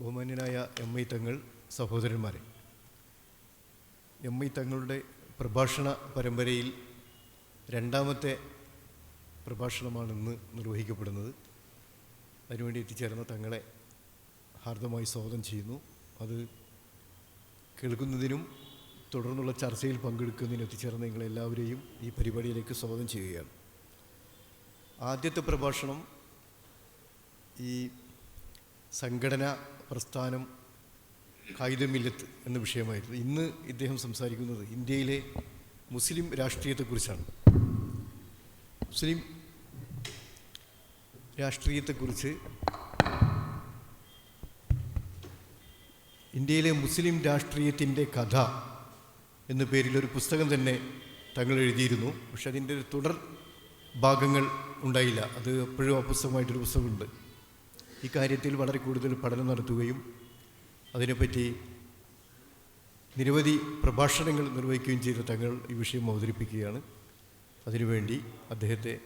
ബഹുമാന്യനായ M I തങ്ങൾ സഹോദരന്മാരെ M I തങ്ങളുടെ പ്രഭാഷണ പരമ്പരയിൽ രണ്ടാമത്തെ പ്രഭാഷണമാണ് ഇന്ന് നിർവഹിക്കപ്പെടുന്നത്. അതിനുവേണ്ടി എത്തിച്ചേർന്ന തങ്ങളെ ഹാർദമായി സ്വാഗതം ചെയ്യുന്നു. അത് കേൾക്കുന്നതിനും തുടർന്നുള്ള ചർച്ചയിൽ പങ്കെടുക്കുന്നതിനും എത്തിച്ചേർന്ന നിങ്ങളെല്ലാവരെയും ഈ പരിപാടിയിലേക്ക് സ്വാഗതം ചെയ്യുകയാണ്. ആദ്യത്തെ പ്രഭാഷണം ഈ സംഘടന പ്രസ്ഥാനം കായികമില്ലത്ത് എന്ന വിഷയമായിരുന്നു. ഇന്ന് ഇദ്ദേഹം സംസാരിക്കുന്നത് ഇന്ത്യയിലെ മുസ്ലിം രാഷ്ട്രീയത്തെക്കുറിച്ചാണ്. മുസ്ലിം രാഷ്ട്രീയത്തെക്കുറിച്ച് ഇന്ത്യയിലെ മുസ്ലിം രാഷ്ട്രീയത്തിന്റെ കഥ എന്ന പേരിൽ ഒരു പുസ്തകം തന്നെ തങ്ങൾ എഴുതിയിരുന്നു. പക്ഷെ അതിന്റെ ഒരു തുടർ ഭാഗങ്ങൾ ഉണ്ടായില്ല. അത് എപ്പോഴും ആ പുസ്തകമായിട്ടൊരു പുസ്തകമുണ്ട്. ഇക്കാര്യത്തിൽ വളരെ കൂടുതൽ പഠനം നടത്തുകയും അതിനെപ്പറ്റി നിരവധി പ്രഭാഷണങ്ങൾ നിർവഹിക്കുകയും ചെയ്ത തങ്ങൾ ഈ വിഷയം അവതരിപ്പിക്കുകയാണ്. അതിനുവേണ്ടി അദ്ദേഹത്തെ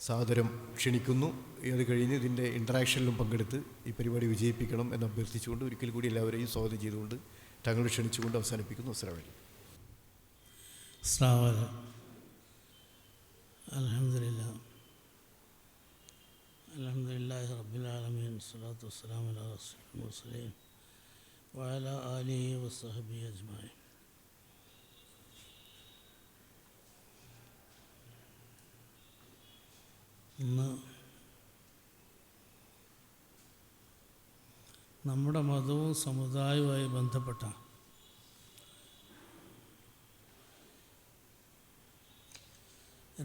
സാദരം ക്ഷണിക്കുന്നു. അത് കഴിഞ്ഞ് ഇതിന്റെ ഇൻട്രാക്ഷനിലും പങ്കെടുത്ത് ഈ പരിപാടി വിജയിപ്പിക്കണം എന്ന് അഭ്യർത്ഥിച്ചുകൊണ്ട് ഒരിക്കൽ കൂടി എല്ലാവരെയും സ്വാഗതം ചെയ്തുകൊണ്ട് തങ്ങളെ ക്ഷണിച്ചുകൊണ്ട് അവസാനിപ്പിക്കുന്നു. അസ്രാവലി അസ്രാവലി അലഹമില്ല الحمد لله الحمد لله رب العالمين والصلاة والسلام على رسول المرسلين وعلى آله وصحبه أجمعين ഇന്ന് നമ്മുടെ മതവും സമുദായവുമായി ബന്ധപ്പെട്ട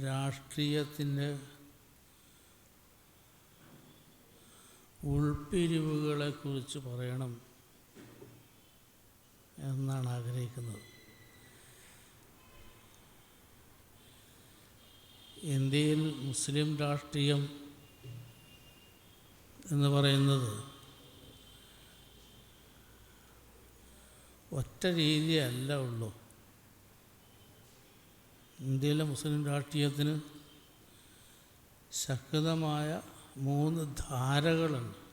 രാഷ്ട്രീയത്തിൻ്റെ ഉൾപ്പിരിവുകളെക്കുറിച്ച് പറയണം എന്നാണ് ആഗ്രഹിക്കുന്നത്. ഇന്ത്യയിൽ മുസ്ലിം രാഷ്ട്രീയം എന്ന് പറയുന്നത് ഒറ്റ രീതിയല്ല ഉള്ളൂ. ഇന്ത്യയിലെ മുസ്ലിം രാഷ്ട്രീയത്തിന് ശക്തമായ മൂന്ന് ധാരകളുണ്ട്.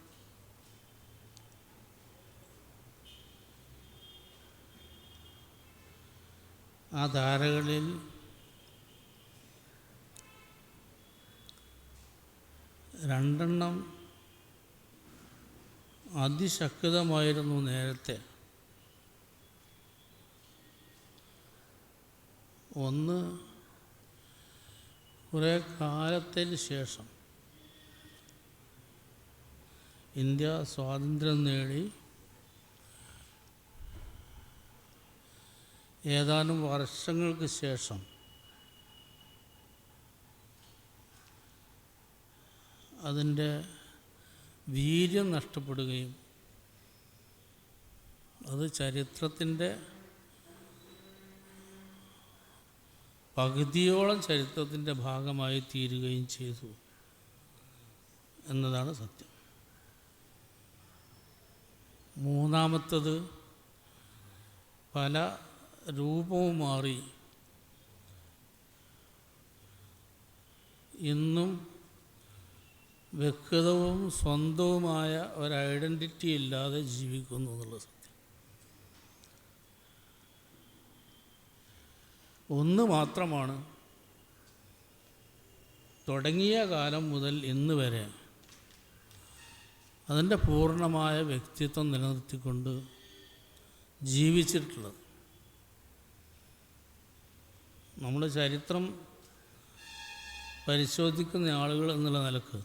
ആ ധാരകളിൽ രണ്ടെണ്ണം അതിശക്തമായിരുന്നു നേരത്തെ. ഒന്ന് കുറേ കാലത്തിന് ശേഷം. ഇന്ത്യ സ്വാതന്ത്ര്യം നേടി ഏതാനും വർഷങ്ങൾക്ക് ശേഷം അതിന്റെ വീര്യം നഷ്ടപ്പെടുകയും അത് ചരിത്രത്തിന്റെ പകുതിയോളം ചരിത്രത്തിന്റെ ഭാഗമായി തീരുകയും ചെയ്തു എന്നതാണ് സത്യം. മൂന്നാമത്തത് പല രൂപവും മാറി. ഇന്നും വ്യക്തവും സ്വന്തവുമായ ഒരു ഐഡന്റിറ്റി ഇല്ലാതെ ജീവിക്കുന്നു എന്നുള്ള സത്യം. ഒന്ന് മാത്രമാണ് തുടങ്ങിയ കാലം മുതൽ ഇന്ന് വരെ അതിന്റെ പൂർണമായ വ്യക്തിത്വം നിലനിർത്തിക്കൊണ്ട് ജീവിച്ചിട്ടുള്ളത്. നമ്മൾ ചരിത്രം പരിശോധിക്കുന്ന ആളുകൾ എന്നുള്ള നിലയ്ക്ക്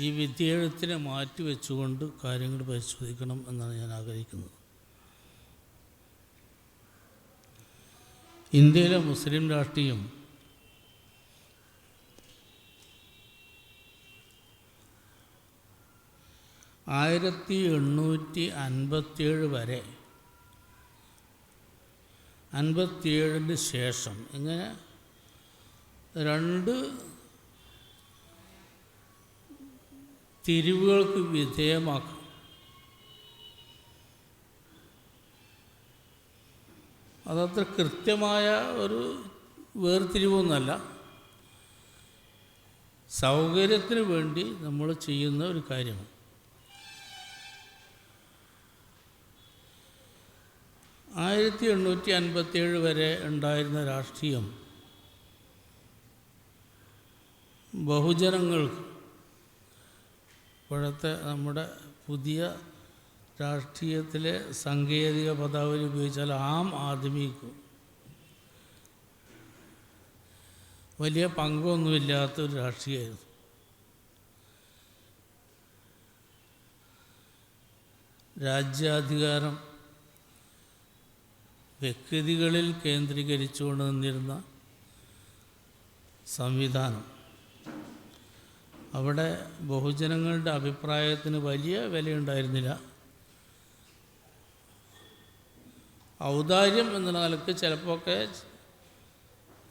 ഈ വിദ്യയെഴുത്തിനെ മാറ്റി വെച്ചുകൊണ്ട് കാര്യങ്ങൾ പരിശോധിക്കണം എന്നാണ് ഞാൻ ആഗ്രഹിക്കുന്നത്. ഇന്ത്യയിലെ മുസ്ലിം രാഷ്ട്രീയം ആയിരത്തി എണ്ണൂറ്റി അൻപത്തിയേഴ് വരെ. അൻപത്തിയേഴിന് ശേഷം ഇങ്ങനെ രണ്ട് തിരിവുകൾക്ക് വിധേയമാക്കും. അതത്ര കൃത്യമായ ഒരു വേർതിരിവൊന്നുമല്ല. സൗകര്യത്തിന് വേണ്ടി നമ്മൾ ചെയ്യുന്ന ഒരു കാര്യമാണ്. ആയിരത്തി എണ്ണൂറ്റി അൻപത്തിയേഴ് വരെ ഉണ്ടായിരുന്ന രാഷ്ട്രീയം ബഹുജനങ്ങൾക്ക് ഇപ്പോഴത്തെ നമ്മുടെ പുതിയ രാഷ്ട്രീയത്തിലെ സാങ്കേതിക പദാവലി ഉപയോഗിച്ചാൽ ആം ആദ്മിക്ക് വലിയ പങ്കൊന്നുമില്ലാത്തൊരു രാഷ്ട്രീയമായിരുന്നു. രാജ്യാധികാരം വ്യക്തികളിൽ കേന്ദ്രീകരിച്ചുകൊണ്ട് നിന്നിരുന്ന സംവിധാനം. അവിടെ ബഹുജനങ്ങളുടെ അഭിപ്രായത്തിന് വലിയ വിലയുണ്ടായിരുന്നില്ല. ഔദാര്യം എന്ന നിലയ്ക്ക് ചിലപ്പോഴൊക്കെ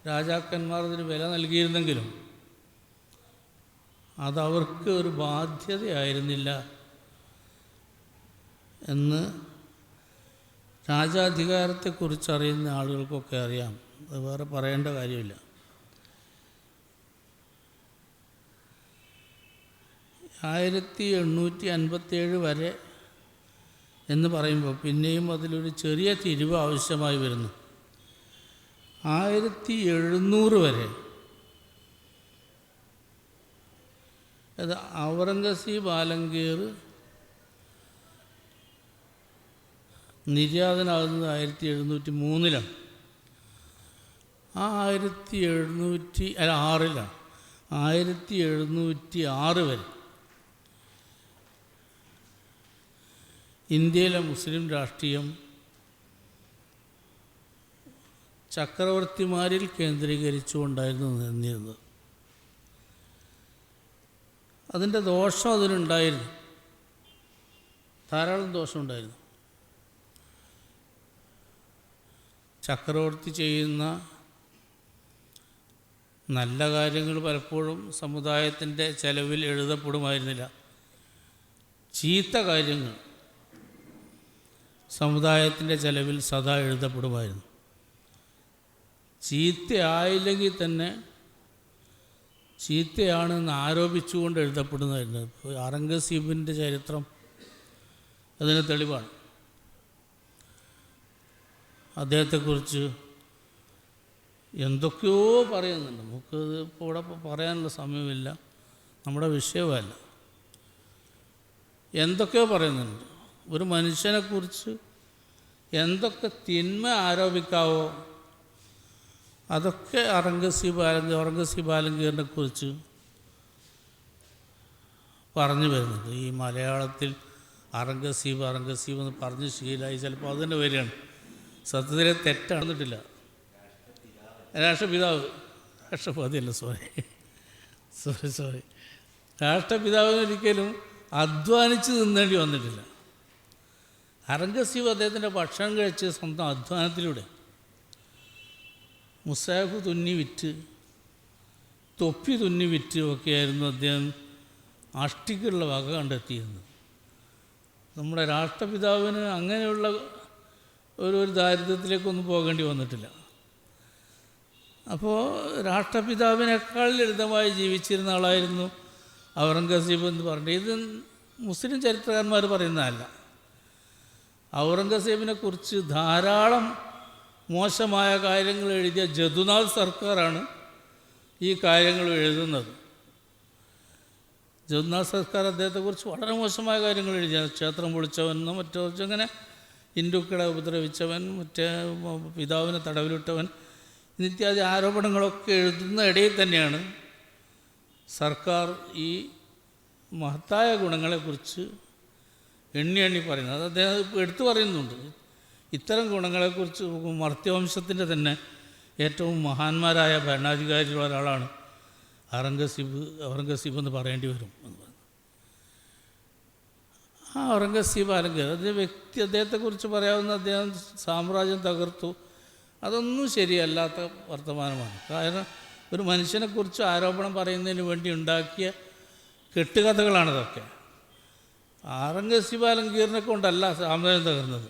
രാജാക്കന്മാർ അതിന് വില നൽകിയിരുന്നെങ്കിലും അതവർക്ക് ഒരു ബാധ്യതയായിരുന്നില്ല എന്ന് രാജാധികാരത്തെക്കുറിച്ച് അറിയുന്ന ആളുകൾക്കൊക്കെ അറിയാം. അത് വേറെ പറയേണ്ട കാര്യമില്ല. ആയിരത്തി എണ്ണൂറ്റി അൻപത്തേഴ് വരെ എന്ന് പറയുമ്പോൾ പിന്നെയും അതിലൊരു ചെറിയ തിരിവ് ആവശ്യമായി വരുന്നു. ആയിരത്തി എഴുന്നൂറ് വരെ. അത് ഔറംഗസീബ് ആലങ്കീർ നിര്യാതനാകുന്നത് ആയിരത്തി എഴുന്നൂറ്റി മൂന്നിലാണ് ആ ആയിരത്തി എഴുന്നൂറ്റി അല്ല ആറിലാണ്. ആയിരത്തി എഴുന്നൂറ്റി ആറ് വരെ ഇന്ത്യയിലെ മുസ്ലിം രാഷ്ട്രീയം ചക്രവർത്തിമാരിൽ കേന്ദ്രീകരിച്ചുകൊണ്ടായിരുന്നു നിന്നിരുന്നത്. അതിന്റെ ദോഷം അതിനുണ്ടായിരുന്നു. ധാരാളം ദോഷമുണ്ടായിരുന്നു. ചക്രവർത്തി ചെയ്യുന്ന നല്ല കാര്യങ്ങൾ പലപ്പോഴും സമുദായത്തിന്റെ ചെലവിൽ എഴുതപ്പെടുമായിരുന്നില്ല. ചീത്ത കാര്യങ്ങൾ സമുദായത്തിന്റെ ചെലവിൽ സദാ എഴുതപ്പെടുമായിരുന്നു. ചീത്തയായില്ലെങ്കിൽ തന്നെ ചീത്തയാണെന്ന് ആരോപിച്ചുകൊണ്ട് എഴുതപ്പെടുന്നതായിരുന്നു. ഔറംഗസീബിന്റെ ചരിത്രം അതിന് തെളിവാണ്. അദ്ദേഹത്തെക്കുറിച്ച് എന്തൊക്കെയോ പറയുന്നുണ്ട്. നമുക്ക് ഇപ്പോൾ ഇവിടെ പറയാനുള്ള സമയമില്ല. നമ്മുടെ വിഷയമല്ല. എന്തൊക്കെയോ പറയുന്നുണ്ട്. ഒരു മനുഷ്യനെക്കുറിച്ച് എന്തൊക്കെ തിന്മ ആരോപിക്കാവോ അതൊക്കെ ഔറംഗസീബ് ആലങ്കി ഔറംഗസീബ് ആലങ്കീറിനെ കുറിച്ച് പറഞ്ഞു വരുന്നുണ്ട്. ഈ മലയാളത്തിൽ ഔറംഗസീബ് ഔറംഗസീബ് എന്ന് പറഞ്ഞ് ശീലമായി ചിലപ്പോൾ അതിന്റെ വരികയാണ് സത്യത്തിലെ തെറ്റാണെന്നിട്ടില്ല രാഷ്ട്രപിതാവ് രാഷ്ട്രപതിയല്ല സോറി സോറി സോറി രാഷ്ട്രപിതാവിന് ഒരിക്കലും അധ്വാനിച്ച് തിന്നേണ്ടി വന്നിട്ടില്ല. അറംഗസീബ് അദ്ദേഹത്തിന്റെ ഭക്ഷണം കഴിച്ച് സ്വന്തം അധ്വാനത്തിലൂടെ മുസാഫ് തുന്നി വിറ്റ് തൊപ്പി തുന്നി വിറ്റ് ഒക്കെയായിരുന്നു അദ്ദേഹം അഷ്ടിക്കുള്ള വക കണ്ടെത്തിയിരുന്നത്. നമ്മുടെ രാഷ്ട്രപിതാവിന് അങ്ങനെയുള്ള ഒരു ഒരു ദാരിദ്ര്യത്തിലേക്കൊന്നും പോകേണ്ടി വന്നിട്ടില്ല. അപ്പോൾ രാഷ്ട്രപിതാവിനേക്കാൾ ലളിതമായി ജീവിച്ചിരുന്ന ആളായിരുന്നു ഔറംഗസീബ് എന്ന് പറഞ്ഞത് ഇത് മുസ്ലിം ചരിത്രകാരന്മാർ പറയുന്നതല്ല ഔറംഗസീബിനെ കുറിച്ച് ധാരാളം മോശമായ കാര്യങ്ങൾ എഴുതിയ ജദുനാഥ് സർക്കാരാണ് ഈ കാര്യങ്ങൾ എഴുതുന്നത്. ജഗന്നാഥ് സർക്കാർ അദ്ദേഹത്തെക്കുറിച്ച് വളരെ മോശമായ കാര്യങ്ങൾ എഴുതിയ. ക്ഷേത്രം പൊളിച്ചവനെന്നോ മറ്റോ അങ്ങനെ ഹിന്ദുക്കളെ ഉപദ്രവിച്ചവൻ മറ്റേ പിതാവിനെ തടവിലിട്ടവൻ നിത്യാദി ആരോപണങ്ങളൊക്കെ എഴുതുന്ന ഇടയിൽ തന്നെയാണ് സർക്കാർ ഈ മഹത്തായ ഗുണങ്ങളെക്കുറിച്ച് എണ്ണി എണ്ണി പറയുന്നത്. അത് അദ്ദേഹം എടുത്തു പറയുന്നുണ്ട്. ഇത്തരം ഗുണങ്ങളെക്കുറിച്ച് മർത്യവംശത്തിന്റെ തന്നെ ഏറ്റവും മഹാന്മാരായ ഭരണാധികാരികളുള്ള ഒരാളാണ് ഔറംഗസീബ് ഔറംഗസീബ് എന്ന് പറയേണ്ടി വരും. ആ ഔറംഗസീബ് ആരെങ്കിലും അതിന്റെ വ്യക്തി അദ്ദേഹത്തെക്കുറിച്ച് പറയാവുന്ന അദ്ദേഹം സാമ്രാജ്യം തകർത്തു. അതൊന്നും ശരിയല്ലാത്ത വർത്തമാനമാണ്. കാരണം ഒരു മനുഷ്യനെക്കുറിച്ച് ആരോപണം പറയുന്നതിന് വേണ്ടി ഉണ്ടാക്കിയ കെട്ടുകഥകളാണിതൊക്കെ ഔറംഗസീബ് ആലങ്കീറിനെ കൊണ്ടല്ല സാമ്രാജ്യം തകർന്നത്.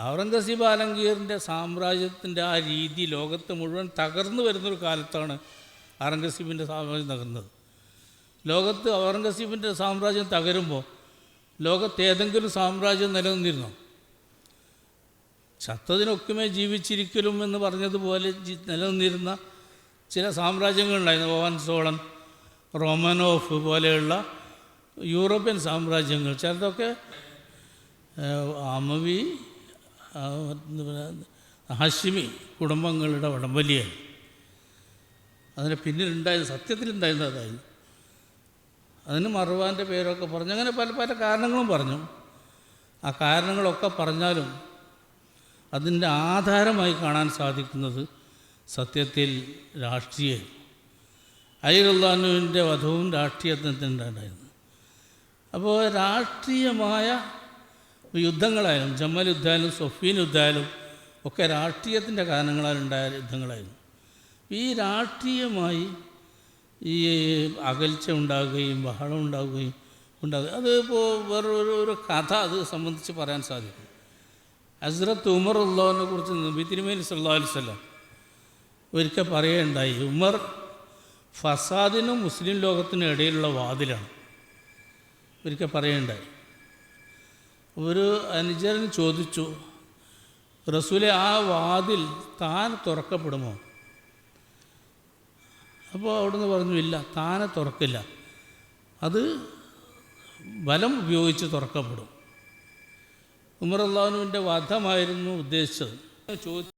ഔറംഗസീബ് ആലങ്കീറിന്റെ സാമ്രാജ്യത്തിന്റെ ആ രീതി ലോകത്ത് മുഴുവൻ തകർന്നു വരുന്നൊരു കാലത്താണ് ഔറംഗസീബിന്റെ സാമ്രാജ്യം തകർന്നത്. ലോകത്ത് ഔറംഗസീബിന്റെ സാമ്രാജ്യം തകരുമ്പോൾ ലോകത്ത് ഏതെങ്കിലും സാമ്രാജ്യം നിലനിന്നിരുന്നു? ചത്തതിനൊക്കുമേ ജീവിച്ചിരിക്കലും എന്ന് പറഞ്ഞതുപോലെ നിലനിന്നിരുന്ന ചില സാമ്രാജ്യങ്ങളുണ്ടായിരുന്നു. ഓവൻ സോളൻ റോമനോഫ് പോലെയുള്ള യൂറോപ്യൻ സാമ്രാജ്യങ്ങൾ. ചിലതൊക്കെ അമവി ഹാഷിമി കുടുംബങ്ങളുടെ വടംവലിയായി അതിന് പിന്നിലുണ്ടായത് സത്യത്തിലുണ്ടായിരുന്നത് അതായിരുന്നു. അതിന് മറുവാന്റെ പേരൊക്കെ പറഞ്ഞു. അങ്ങനെ പല പല കാരണങ്ങളും പറഞ്ഞു. ആ കാരണങ്ങളൊക്കെ പറഞ്ഞാലും അതിന്റെ ആധാരമായി കാണാൻ സാധിക്കുന്നത് സത്യത്തിൽ രാഷ്ട്രീയ അലിറുല്ലാനുവിന്റെ വധവും രാഷ്ട്രീയത്തിനുണ്ടായിരുന്നു അപ്പോൾ രാഷ്ട്രീയമായ യുദ്ധങ്ങളായാലും ജമ്മൽ യുദ്ധമായാലും സൊഫീൻ യുദ്ധമായാലും ഒക്കെ രാഷ്ട്രീയത്തിന്റെ കാരണങ്ങളാൽ ഉണ്ടായ യുദ്ധങ്ങളായിരുന്നു. ഈ രാഷ്ട്രീയമായി ഈ അകൽച്ച ഉണ്ടാകുകയും ബഹളം ഉണ്ടാകുകയും ഉണ്ടാകുക. അത് ഇപ്പോൾ വേറൊരു ഒരു കഥ അത് സംബന്ധിച്ച് പറയാൻ സാധിക്കും. ഹസ്രത്ത് ഉമർ ഉള്ളവനെ കുറിച്ച് നബി തിരുമേനി സല്ലാ അലിസ്ലാം ഒരിക്കൽ പറയുകയുണ്ടായി ഉമർ ഫസാദിനും മുസ്ലിം ലോകത്തിനും ഇടയിലുള്ള വാതിലാണ്. ഒരിക്കൽ പറയുകയുണ്ടായി. ഒരു അനുചരൻ ചോദിച്ചു റസൂലെ ആ വാതിൽ താൻ തുറക്കപ്പെടുമോ? അപ്പോൾ അവിടുന്ന് പറഞ്ഞു ഇല്ല താനെ തുറക്കില്ല. അത് ബലം ഉപയോഗിച്ച് തുറക്കപ്പെടും. ഉമർ അള്ളാഹുവിന്റെ വധമായിരുന്നു ഉദ്ദേശിച്ചത്. ചോദിച്ചു